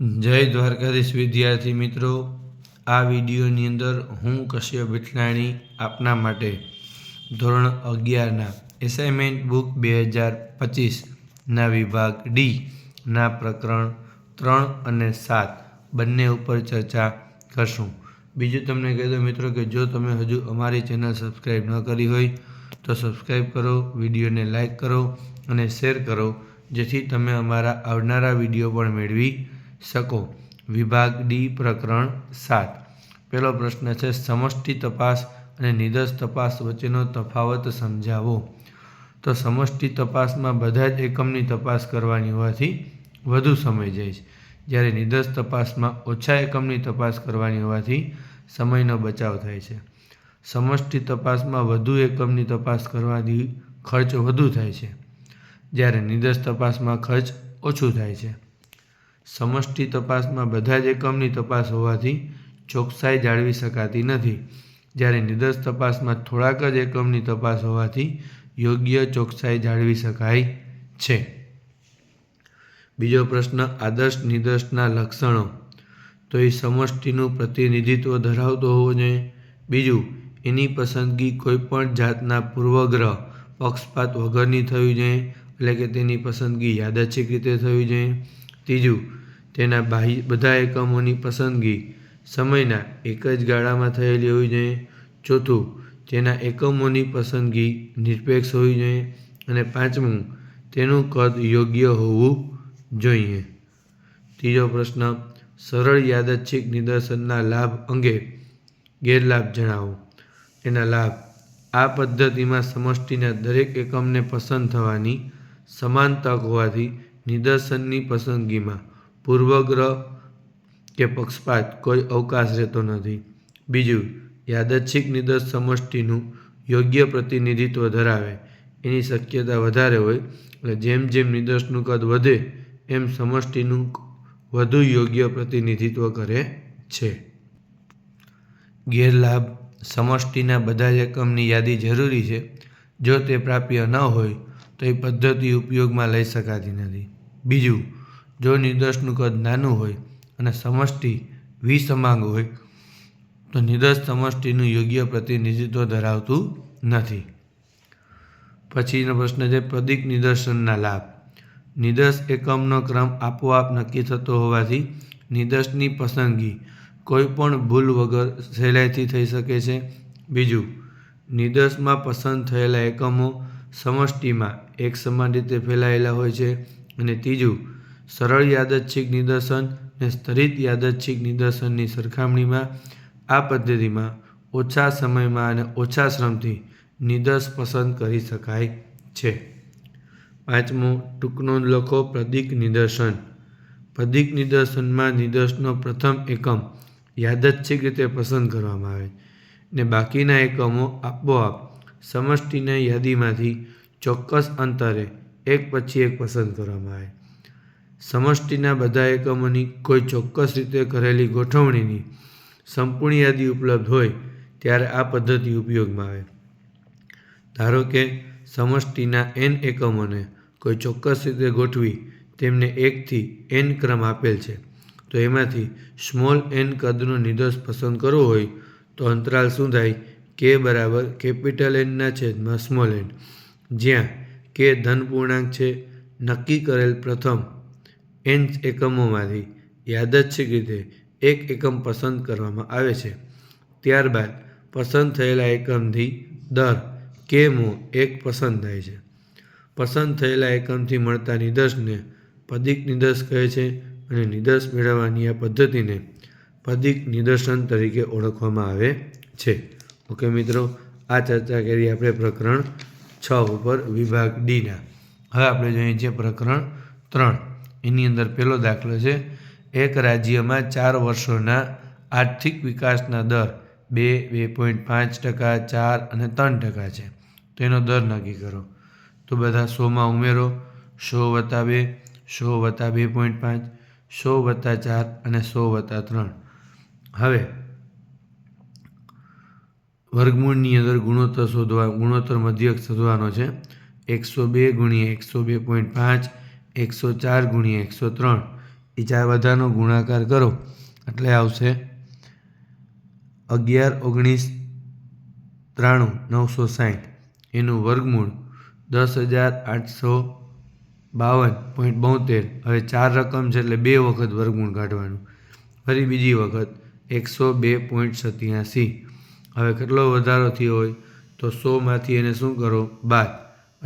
જય દ્વારકાધીશ વિદ્યાર્થી મિત્રો, આ વિડીયોની અંદર હું કશ્યપ વિઠલાણી આપના માટે ધોરણ અગિયારના એસાઇનમેન્ટ બુક બે હજાર પચીસના વિભાગ ડી ના પ્રકરણ ત્રણ અને સાત બંને ઉપર ચર્ચા કરશું. બીજું તમને કહી દઉં મિત્રો કે જો તમે હજુ અમારી ચેનલ સબસ્ક્રાઈબ ન કરી હોય, તો સબસ્ક્રાઈબ કરો, વિડીયોને લાઇક કરો અને શેર કરો, જેથી તમે અમારા આવનારા વીડિયો પણ મેળવી શકો? વિભાગ ડી, પ્રકરણ સાત. પહેલો પ્રશ્ન છે, સમષ્ટિ તપાસ અને નિદર્શ તપાસ વચ્ચેનો તફાવત સમજાવો. તો સમષ્ટિ તપાસમાં બધા જ એકમની તપાસ કરવાની હોવાથી વધુ સમય જાય છે. જ્યારે નિદર્શ તપાસમાં ઓછા એકમની તપાસ કરવાની હોવાથી સમયનો બચાવ થાય છે. સમષ્ટિ તપાસમાં વધુ એકમની તપાસ કરવાથી ખર્ચ વધુ થાય છે. જ્યારે નિદર્શ તપાસમાં ખર્ચ ઓછું થાય છે. સમષ્ટિ તપાસમાં બધા જ એકમની તપાસ હોવાથી ચોકસાઈ જાળવી શકાતી નથી. જ્યારે નિદર્શ તપાસમાં થોડાક જ એકમની તપાસ હોવાથી યોગ્ય ચોકસાઈ જાળવી શકાય છે. બીજો પ્રશ્ન, આદર્શ નિદર્શના લક્ષણો. તો એ સમષ્ટિનું પ્રતિનિધિત્વ ધરાવતો હોવો જોઈએ. બીજું, એની પસંદગી કોઈપણ જાતના પૂર્વગ્રહ, પક્ષપાત વગરની થવી જોઈએ, એટલે કે તેની પસંદગી યાદચ્છિક રીતે થવી જોઈએ. ત્રીજું તેના બાહ્ય બધા એકમોની પસંદગી સમયના એક જ ગાળામાં થયેલી હોવી જોઈએ. ચોથું, તેના એકમોની પસંદગી નિરપેક્ષ હોવી જોઈએ. અને પાંચમું, તેનું કદ યોગ્ય હોવું જોઈએ. ત્રીજો પ્રશ્ન, સરળ યાદચ્છિક નિદર્શનના લાભ અંગે ગેરલાભ જણાવો. એના લાભ, આ પદ્ધતિમાં સમષ્ટિના દરેક એકમને પસંદ થવાની સમાન તક હોવાથી નિદર્શનની પસંદગીમાં પૂર્વગ્રહ કે પક્ષપાત કોઈ અવકાશ રહેતો નથી. બીજું, યાદચ્છિક નિદર્શ સમષ્ટિનું યોગ્ય પ્રતિનિધિત્વ ધરાવે. એની શક્યતા વધારે હોય એટલે જેમ જેમ નિદર્શનું કદ વધે, એમ સમષ્ટિનું વધુ યોગ્ય પ્રતિનિધિત્વ કરે છે. ગેરલાભ, સમષ્ટિના બધા જ એકમની યાદી જરૂરી છે. જો તે પ્રાપ્ય ન હોય, તો એ પદ્ધતિ ઉપયોગમાં લઈ શકાતી નથી. બીજું જો નિદર્શનું કદ નાનું હોય અને સમષ્ટિ વિસમાંગ હોય, તો નિદર્શ સમષ્ટિનું યોગ્ય પ્રતિનિધિત્વ ધરાવતું નથી. પછીનો પ્રશ્ન છે પ્રદિક નિદર્શનના લાભ. નિદર્શ એકમનો ક્રમ આપોઆપ નક્કી થતો હોવાથી નિદર્શની પસંદગી કોઈપણ ભૂલ વગર સહેલાઈથી થઈ શકે છે. બીજું, નિદર્શમાં પસંદ થયેલા એકમો સમષ્ટિમાં એક સમાન રીતે ફેલાયેલા હોય છે. અને ત્રીજું સરળ યાદચ્છિક નિદર્શન ને સ્તરિત યાદચ્છિક નિદર્શનની સરખામણીમાં આ પદ્ધતિમાં ઓછા સમયમાં અને ઓછા શ્રમથી નિદર્શ પસંદ કરી શકાય છે. પાંચમું ટૂંક નોંધ લખો પ્રદીક નિદર્શન. પ્રદીક નિદર્શનમાં નિદર્શનો પ્રથમ એકમ યાદચ્છિક રીતે પસંદ કરવામાં આવે ને બાકીના એકમો આપોઆપ સમષ્ટિના યાદીમાંથી ચોક્કસ અંતરે એક પછી એક પસંદ કરવામાં આવે. સમષ્ટિના બધા એકમોની કોઈ ચોક્કસ રીતે કરેલી ગોઠવણીની સંપૂર્ણ યાદી ઉપલબ્ધ હોય ત્યારે આ પદ્ધતિ ઉપયોગમાં આવે. ધારો કે સમષ્ટિના એન એકમોને કોઈ ચોક્કસ રીતે ગોઠવી તેમને એકથી એન ક્રમ આપેલ છે, તો એમાંથી સ્મોલ એન કદનો નિર્દોષ પસંદ કરવો હોય તો અંતરાલ શું થાય? કે બરાબર કેપિટલ એનના છેદમાં સ્મોલ એન જ્યાં કે ધન પૂર્ણાંક છે, નક્કી કરેલ પ્રથમ એન એકમોમાંથી યાદચ્છિક રીતે એક એકમ પસંદ કરવામાં આવે છે. ત્યારબાદ પસંદ થયેલા એકમથી દર કેમો એક પસંદ થાય છે. પસંદ થયેલા એકમથી મળતા નિદર્શને પદિક નિદર્શ કહે છે અને નિદર્શ મેળવવાની આ પદ્ધતિને પદિક નિદર્શન તરીકે ઓળખવામાં આવે છે. ઓકે મિત્રો, આ ચર્ચા કરી આપણે પ્રકરણ છ ઉપર વિભાગ ડીના. હવે આપણે જોઈએ છીએ પ્રકરણ ત્રણ. એની અંદર પહેલો દાખલો છે, એક રાજ્યમાં ચાર વર્ષોના આર્થિક વિકાસના દર બે બે પોઈન્ટ પાંચ ટકા, ચાર અને ત્રણ ટકા છે. તો એનો દર નક્કી કરો. તો બધા સોમાં ઉમેરો. સો વત્તા બે, સો વત્તા બે પોઈન્ટ પાંચ, સો વત્તા ચાર અને સો વત્તા ત્રણ. હવે, વર્ગમૂળની અંદર ગુણોત્તર શોધવા, ગુણોત્તર મધ્યક શોધવાનો છે. એકસો બે ગુણ્યા એકસો બે પોઈન્ટ પાંચ એકસો ચાર ગુણ્યા એકસો ત્રણ. એ ચાર બધાનો ગુણાકાર કરો. એટલે આવશે અગિયાર ઓગણીસ ત્રાણું નવસો સાઠ એનું વર્ગમૂળ દસ હજાર આઠસો બાવન પોઈન્ટ બોતેર. હવે ચાર રકમ છે એટલે બે વખત વર્ગમૂળ કાઢવાનું. ફરી બીજી વખત એકસો બે પોઈન્ટ સત્યાસી. હવે કેટલો વધારો થયો હોય તો સોમાંથી એને શું કરો? બાદ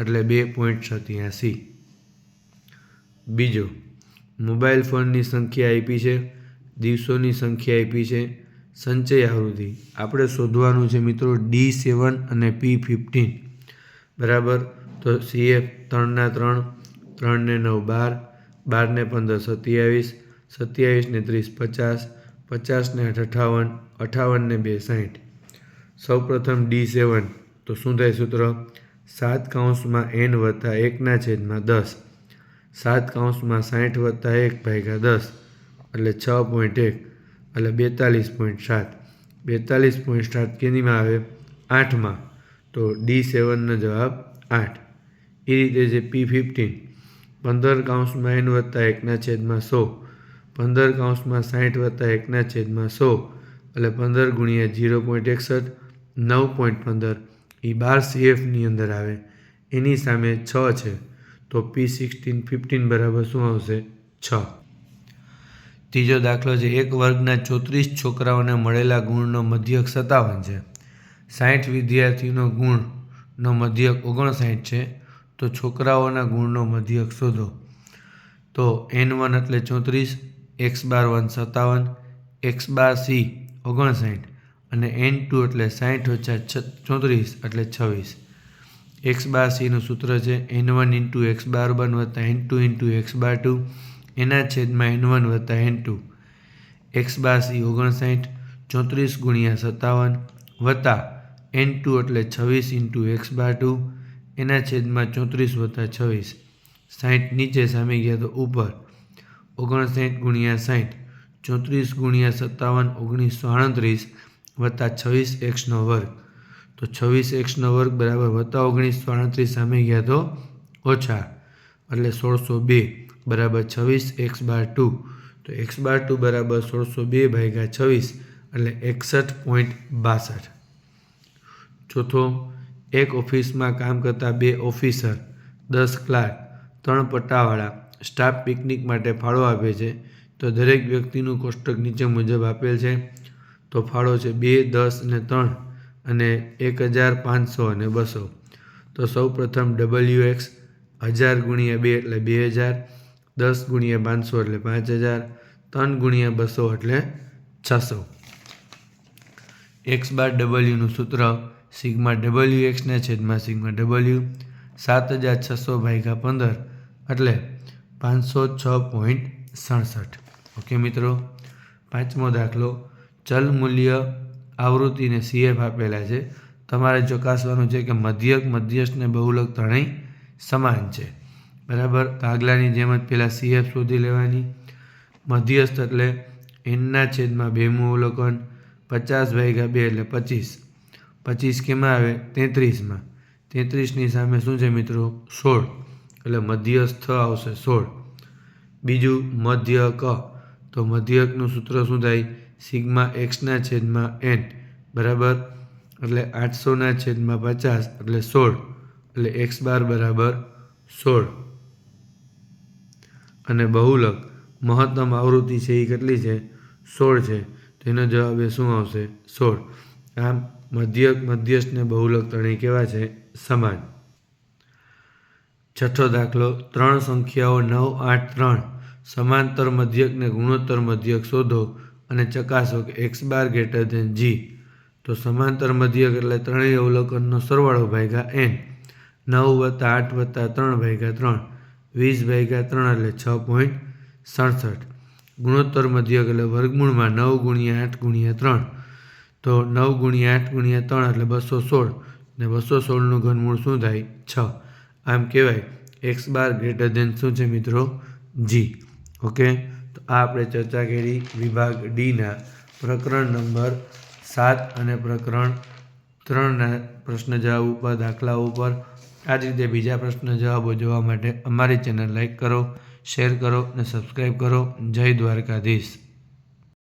એટલે બે પોઈન્ટ સત્યાસી. બીજો, મોબાઈલ ફોનની સંખ્યા આપી છે, દિવસોની સંખ્યા આપી છે, સંચય આવૃત્તિ. આપણે શોધવાનું છે મિત્રો ડી સેવન અને પી ફિફ્ટીન. બરાબર? તો સીએફ ત્રણના ત્રણ, ત્રણને નવ બાર, બારને પંદર સત્યાવીસ, સત્યાવીસને ત્રીસ પચાસ, પચાસને આઠ અઠાવન, અઠાવનને બે સાઠ સૌપ્રથમ ડી સેવન. તો શું થાય સૂત્ર? સાત કાઉન્સમાં એન વત્તા એકના છેદમાં દસ. સાત કાઉન્સમાં સાઠ વત્તા એક ભાગ્યા દસ, એટલે છ પોઈન્ટ એક, એટલે બેતાલીસ પોઈન્ટ સાત. બેતાલીસ પોઈન્ટ સાત કેનીમાં આવે આઠમાં, તો ડી સેવનનો જવાબ આઠ. એ રીતે છે પી ફિફ્ટીન, પંદર કાઉન્સમાં એન વત્તા એકના છેદમાં સો, પંદર કાઉન્સમાં સાઠ વત્તા એકના છેદમાં સો, એટલે પંદર ગુણ્યા જીરો પોઈન્ટ એકસઠ, નવ પોઈન્ટ પંદર. એ બાર સીએફની અંદર આવે. એની સામે છ છે. તો પી સિક્સટીન ફિફ્ટીન બરાબર શું આવશે? છ. ત્રીજો દાખલો છે, એક વર્ગના ચોત્રીસ છોકરાઓને મળેલા ગુણનો મધ્યક સત્તાવન છે. સાઠ વિદ્યાર્થીનો ગુણનો મધ્યક ઓગણસાઠ છે. તો છોકરાઓના ગુણનો મધ્યક શોધો. તો એન વન એટલે ચોત્રીસ એક્સ બાર વન સત્તાવન એક્સ બાર સી ઓગણસાઠ અને એન ટુ એટલે સાઠ ઓછા ચોત્રીસ એટલે છવ્વીસ. એક્સ બાર સીનું સૂત્ર છે, N one into X bar one વત્તા N two into X bar two, એના છેદમાં એન વન વત્તા N two. X bar C ઓગણસાઠ, ચોત્રીસ ગુણ્યા સત્તાવન વત્તા એન ટુ એટલે છવ્વીસ ઇન્ટુ એક્સ બાર ટુ, એના છેદમાં ચોત્રીસ વત્તા છવ્વીસ. સાઠ નીચે સામે ગયા તો ઉપર. ઓગણસાઠ ગુણ્યા સાઠ, ચોત્રીસ ગુણ્યા સત્તાવન ઓગણીસો આડત્રીસ વત્તા છવ્વીસ એક્સનો વર્ગ. તો છવ્વીસ એક્સનો વર્ગ બરાબર વત્તા ઓગણીસો આડત્રીસ સામે ગયા તો ઓછા. એટલે સોળસો બે બરાબર છવ્વીસ એક્સ બાર ટુ. તો એક્સ બાર ટુ બરાબર સોળસો બે ભાગ્યા છવ્વીસ એટલે એકસઠ પોઈન્ટ બાસઠ. ચોથો, એક ઓફિસમાં કામ કરતા બે ઓફિસર, દસ ક્લાર્ક, ત્રણ પટ્ટાવાળા સ્ટાફ પિકનિક માટે ફાળો આપે છે. તો દરેક વ્યક્તિનું કોષ્ટક નીચે મુજબ આપેલ છે. તો ફાળો છે બે, દસ અને ત્રણ. અને એક હજાર પાંચસો અને બસો. તો સૌ પ્રથમ ડબલ્યુ એક્સ હજાર ગુણ્યા બે એટલે બે હજાર, દસ ગુણ્યા પાંચસો એટલે પાંચ હજાર, ત્રણ ગુણ્યા બસો એટલે છસો. એક્સ બાર ડબલ્યુનું સૂત્ર સિગ્મા ડબલ્યુ એક્સના છેદમાં સિગ્મા ડબલ્યુ સાત હજાર છસો ભાગ્યા પંદર એટલે પાંચસો છ પોઈન્ટ સડસઠ. ઓકે મિત્રો? પાંચમો દાખલો ચલ મૂલ્ય આવૃત્તિને સીએફ આપેલા છે. તમારે ચકાસવાનું છે કે મધ્યક મધ્યસ્થને બહુલક ત્રણેય સમાન છે. બરાબર? કાગલાની જેમ જ પહેલાં સીએફ શોધી લેવાની. મધ્યસ્થ એટલે એનના છેદમાં બેમું અવલોકન પચાસ ભાગ્યા બે એટલે પચીસ. પચીસ કેમાં આવે? તેત્રીસમાં. તેત્રીસની સામે શું છે મિત્રો? સોળ. એટલે મધ્યસ્થ આવશે સોળ. બીજું મધ્ય ક તો મધ્યકનું સૂત્ર શું થાય? સિગ્મા એક્સના છેદમાં એન, બરાબર? એટલે આઠસોના છેદમાં પચાસ, એટલે સોળ. એટલે એક્સ બાર બરાબર સોળ. અને બહુલક, મહત્તમ આવૃત્તિ છે એ કેટલી છે? સોળ છે. તેનો જવાબ એ શું આવશે? સોળ. આમ મધ્યક, મધ્યસ્થ ને બહુલક ત્રણેય કેવા છે? સમાન. છઠ્ઠો દાખલો, ત્રણ સંખ્યાઓ નવ, આઠ, ત્રણ. સમાંતર મધ્યકને ગુણોત્તર મધ્યક શોધો અને ચકાસો કે X bar greater than G તો સમાંતર મધ્યક એટલે ત્રણેય અવલોકનનો સરવાળો ભાગ્યા એન નવ વત્તા આઠ વત્તા ત્રણ ભાગ્યા ત્રણ. વીસ ભાગ્યા ત્રણ એટલે છ પોઈન્ટ સડસઠ. ગુણોત્તર મધ્યક એટલે વર્ગમૂળમાં નવ ગુણ્યા આઠ ગુણ્યા ત્રણ. તો નવ ગુણ્યા આઠ ગુણ્યા ત્રણ એટલે બસો સોળ. ને બસો સોળનું ઘનમૂળ શું થાય? છ. આમ કહેવાય એક્સ બાર ગ્રેટર દેન શું છે મિત્રો? G okay? તો આ આપણે ચર્ચા કરી વિભાગ ડીના પ્રકરણ નંબર સાત અને પ્રકરણ ત્રણના પ્રશ્ન જવાબ ઉપર, દાખલા ઉપર. આ જ રીતે બીજા પ્રશ્ન જવાબો જોવા માટે અમારી ચેનલ લાઈક કરો, શેર કરો અને સબસ્ક્રાઈબ કરો. જય દ્વારકાધીશ.